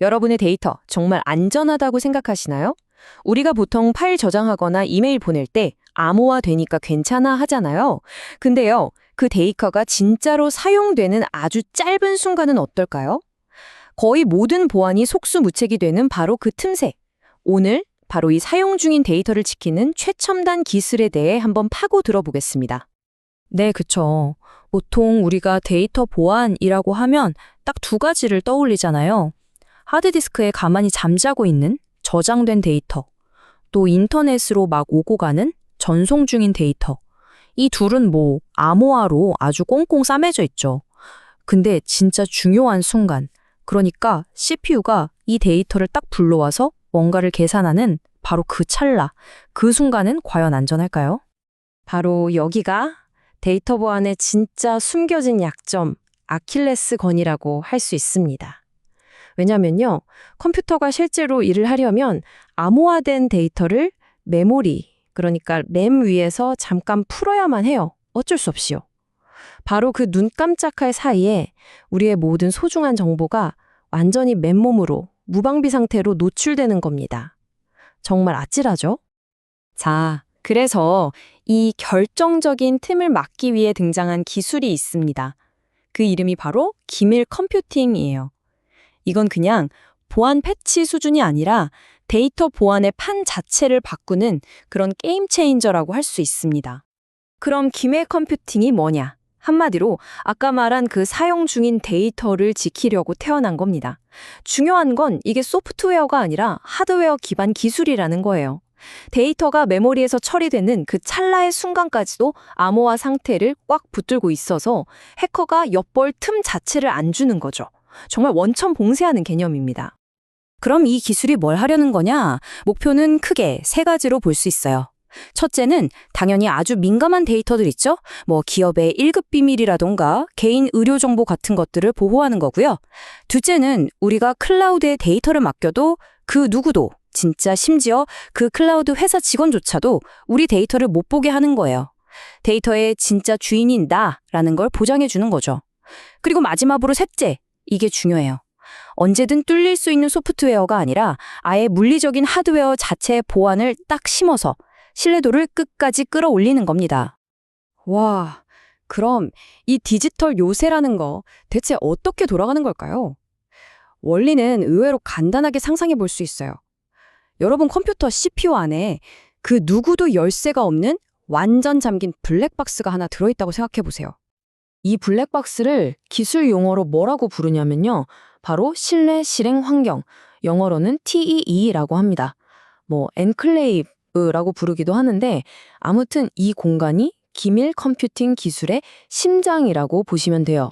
여러분의 데이터 정말 안전하다고 생각하시나요? 우리가 보통 파일 저장하거나 이메일 보낼 때 암호화 되니까 괜찮아 하잖아요. 근데요, 그 데이터가 진짜로 사용되는 아주 짧은 순간은 어떨까요? 거의 모든 보안이 속수무책이 되는 바로 그 틈새. 오늘 바로 이 사용 중인 데이터를 지키는 최첨단 기술에 대해 한번 파고 들어보겠습니다. 네, 그쵸. 보통 우리가 데이터 보안이라고 하면 딱 두 가지를 떠올리잖아요. 하드디스크에 가만히 잠자고 있는 저장된 데이터, 또 인터넷으로 막 오고 가는 전송 중인 데이터. 이 둘은 뭐 암호화로 아주 꽁꽁 싸매져 있죠. 근데 진짜 중요한 순간, 그러니까 CPU가 이 데이터를 딱 불러와서 뭔가를 계산하는 바로 그 찰나, 그 순간은 과연 안전할까요? 바로 여기가 데이터 보안의 진짜 숨겨진 약점, 아킬레스 건이라고 할 수 있습니다. 왜냐면요, 컴퓨터가 실제로 일을 하려면 암호화된 데이터를 메모리, 그러니까 램 위에서 잠깐 풀어야만 해요. 어쩔 수 없이요. 바로 그 눈 깜짝할 사이에 우리의 모든 소중한 정보가 완전히 맨몸으로 무방비 상태로 노출되는 겁니다. 정말 아찔하죠? 자, 그래서 이 결정적인 틈을 막기 위해 등장한 기술이 있습니다. 그 이름이 바로 기밀 컴퓨팅이에요. 이건 그냥 보안 패치 수준이 아니라 데이터 보안의 판 자체를 바꾸는 그런 게임 체인저라고 할 수 있습니다. 그럼 기밀 컴퓨팅이 뭐냐? 한마디로 아까 말한 그 사용 중인 데이터를 지키려고 태어난 겁니다. 중요한 건 이게 소프트웨어가 아니라 하드웨어 기반 기술이라는 거예요. 데이터가 메모리에서 처리되는 그 찰나의 순간까지도 암호화 상태를 꽉 붙들고 있어서 해커가 엿볼 틈 자체를 안 주는 거죠. 정말 원천 봉쇄하는 개념입니다. 그럼 이 기술이 뭘 하려는 거냐? 목표는 크게 세 가지로 볼 수 있어요. 첫째는 당연히 아주 민감한 데이터들 있죠? 뭐 기업의 1급 비밀이라던가 개인 의료 정보 같은 것들을 보호하는 거고요. 둘째는 우리가 클라우드에 데이터를 맡겨도 그 누구도 진짜 심지어 그 클라우드 회사 직원조차도 우리 데이터를 못 보게 하는 거예요. 데이터의 진짜 주인인 나라는 걸 보장해 주는 거죠. 그리고 마지막으로 셋째, 이게 중요해요. 언제든 뚫릴 수 있는 소프트웨어가 아니라 아예 물리적인 하드웨어 자체의 보안을 딱 심어서 신뢰도를 끝까지 끌어올리는 겁니다. 와, 그럼 이 디지털 요새라는 거 대체 어떻게 돌아가는 걸까요? 원리는 의외로 간단하게 상상해 볼 수 있어요. 여러분 컴퓨터 CPU 안에 그 누구도 열쇠가 없는 완전 잠긴 블랙박스가 하나 들어있다고 생각해 보세요. 이 블랙박스를 기술 용어로 뭐라고 부르냐면요. 바로 실내 실행 환경, 영어로는 TEE라고 합니다. 뭐 엔클레이브라고 부르기도 하는데 아무튼 이 공간이 기밀 컴퓨팅 기술의 심장이라고 보시면 돼요.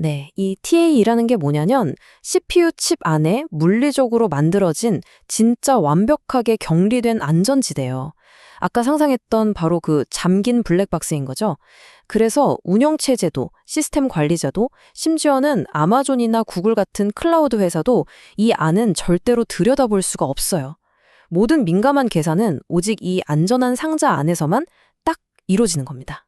네, 이 TAE라는 게 뭐냐면 CPU 칩 안에 물리적으로 만들어진 진짜 완벽하게 격리된 안전지대예요. 아까 상상했던 바로 그 잠긴 블랙박스인 거죠. 그래서 운영체 제도, 시스템 관리자도, 심지어는 아마존이나 구글 같은 클라우드 회사도 이 안은 절대로 들여다볼 수가 없어요. 모든 민감한 계산은 오직 이 안전한 상자 안에서만 딱 이루어지는 겁니다.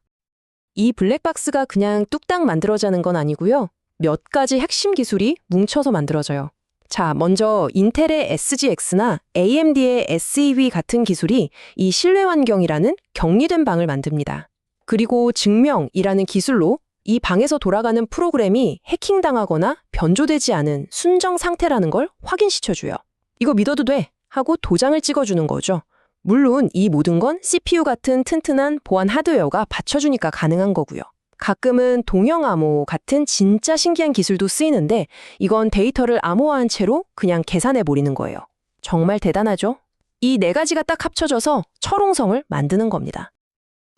이 블랙박스가 그냥 뚝딱 만들어지는 건 아니고요. 몇 가지 핵심 기술이 뭉쳐서 만들어져요. 자, 먼저 인텔의 SGX나 AMD의 SEV 같은 기술이 이 실내 환경이라는 격리된 방을 만듭니다. 그리고 증명이라는 기술로 이 방에서 돌아가는 프로그램이 해킹당하거나 변조되지 않은 순정 상태라는 걸 확인시켜줘요. 이거 믿어도 돼 하고 도장을 찍어주는 거죠. 물론 이 모든 건 CPU 같은 튼튼한 보안 하드웨어가 받쳐주니까 가능한 거고요. 가끔은 동형 암호 같은 진짜 신기한 기술도 쓰이는데 이건 데이터를 암호화한 채로 그냥 계산해 버리는 거예요. 정말 대단하죠? 이 네 가지가 딱 합쳐져서 철옹성을 만드는 겁니다.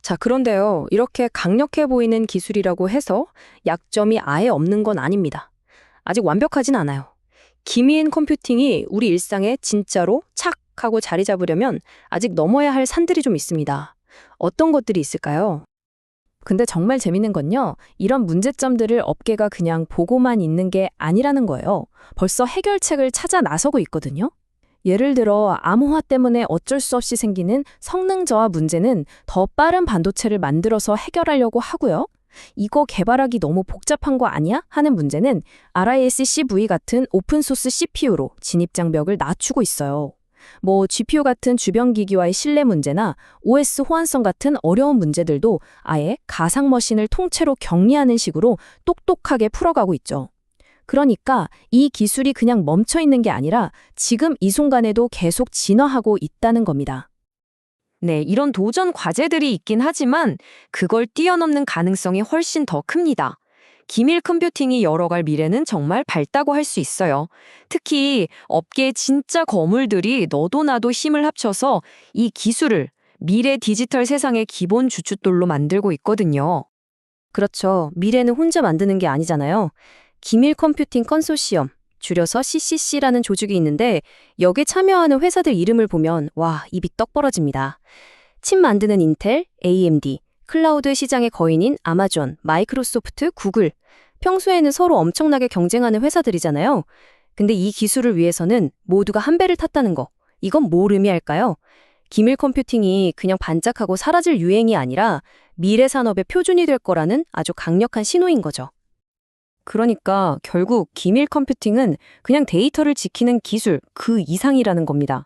자, 그런데요. 이렇게 강력해 보이는 기술이라고 해서 약점이 아예 없는 건 아닙니다. 아직 완벽하진 않아요. 기미인 컴퓨팅이 우리 일상에 진짜로 착 하고 자리 잡으려면 아직 넘어야 할 산들이 좀 있습니다. 어떤 것들이 있을까요? 근데 정말 재밌는 건요. 이런 문제점들을 업계가 그냥 보고만 있는 게 아니라는 거예요. 벌써 해결책을 찾아 나서고 있거든요. 예를 들어 암호화 때문에 어쩔 수 없이 생기는 성능 저하 문제는 더 빠른 반도체를 만들어서 해결하려고 하고요. 이거 개발하기 너무 복잡한 거 아니야? 하는 문제는 RISC-V 같은 오픈소스 CPU로 진입장벽을 낮추고 있어요. 뭐 GPU 같은 주변 기기와의 신뢰 문제나 OS 호환성 같은 어려운 문제들도 아예 가상 머신을 통째로 격리하는 식으로 똑똑하게 풀어가고 있죠. 그러니까 이 기술이 그냥 멈춰 있는 게 아니라 지금 이 순간에도 계속 진화하고 있다는 겁니다. 네, 이런 도전 과제들이 있긴 하지만 그걸 뛰어넘는 가능성이 훨씬 더 큽니다. 기밀 컴퓨팅이 열어갈 미래는 정말 밝다고 할 수 있어요. 특히 업계의 진짜 거물들이 너도 나도 힘을 합쳐서 이 기술을 미래 디지털 세상의 기본 주춧돌로 만들고 있거든요. 그렇죠. 미래는 혼자 만드는 게 아니잖아요. 기밀 컴퓨팅 컨소시엄, 줄여서 CCC라는 조직이 있는데 여기에 참여하는 회사들 이름을 보면 와, 입이 떡 벌어집니다. 칩 만드는 인텔, AMD, 클라우드 시장의 거인인 아마존, 마이크로소프트, 구글. 평소에는 서로 엄청나게 경쟁하는 회사들이잖아요. 근데 이 기술을 위해서는 모두가 한 배를 탔다는 거. 이건 뭘 의미할까요? 기밀 컴퓨팅이 그냥 반짝하고 사라질 유행이 아니라 미래 산업의 표준이 될 거라는 아주 강력한 신호인 거죠. 그러니까 결국 기밀 컴퓨팅은 그냥 데이터를 지키는 기술 그 이상이라는 겁니다.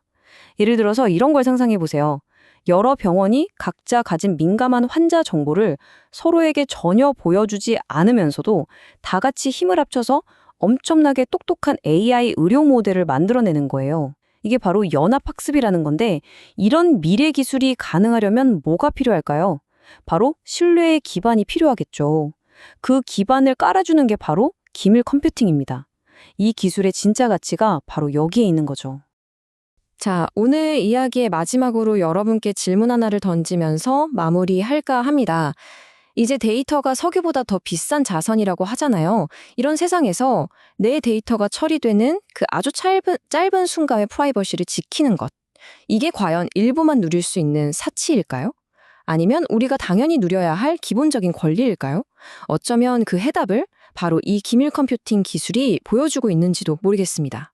예를 들어서 이런 걸 상상해 보세요. 여러 병원이 각자 가진 민감한 환자 정보를 서로에게 전혀 보여주지 않으면서도 다 같이 힘을 합쳐서 엄청나게 똑똑한 AI 의료 모델을 만들어내는 거예요. 이게 바로 연합학습이라는 건데 이런 미래 기술이 가능하려면 뭐가 필요할까요? 바로 신뢰의 기반이 필요하겠죠. 그 기반을 깔아주는 게 바로 기밀 컴퓨팅입니다. 이 기술의 진짜 가치가 바로 여기에 있는 거죠. 자, 오늘 이야기의 마지막으로 여러분께 질문 하나를 던지면서 마무리할까 합니다. 이제 데이터가 석유보다 더 비싼 자산이라고 하잖아요. 이런 세상에서 내 데이터가 처리되는 그 아주 짧은, 짧은 순간의 프라이버시를 지키는 것. 이게 과연 일부만 누릴 수 있는 사치일까요? 아니면 우리가 당연히 누려야 할 기본적인 권리일까요? 어쩌면 그 해답을 바로 이 기밀 컴퓨팅 기술이 보여주고 있는지도 모르겠습니다.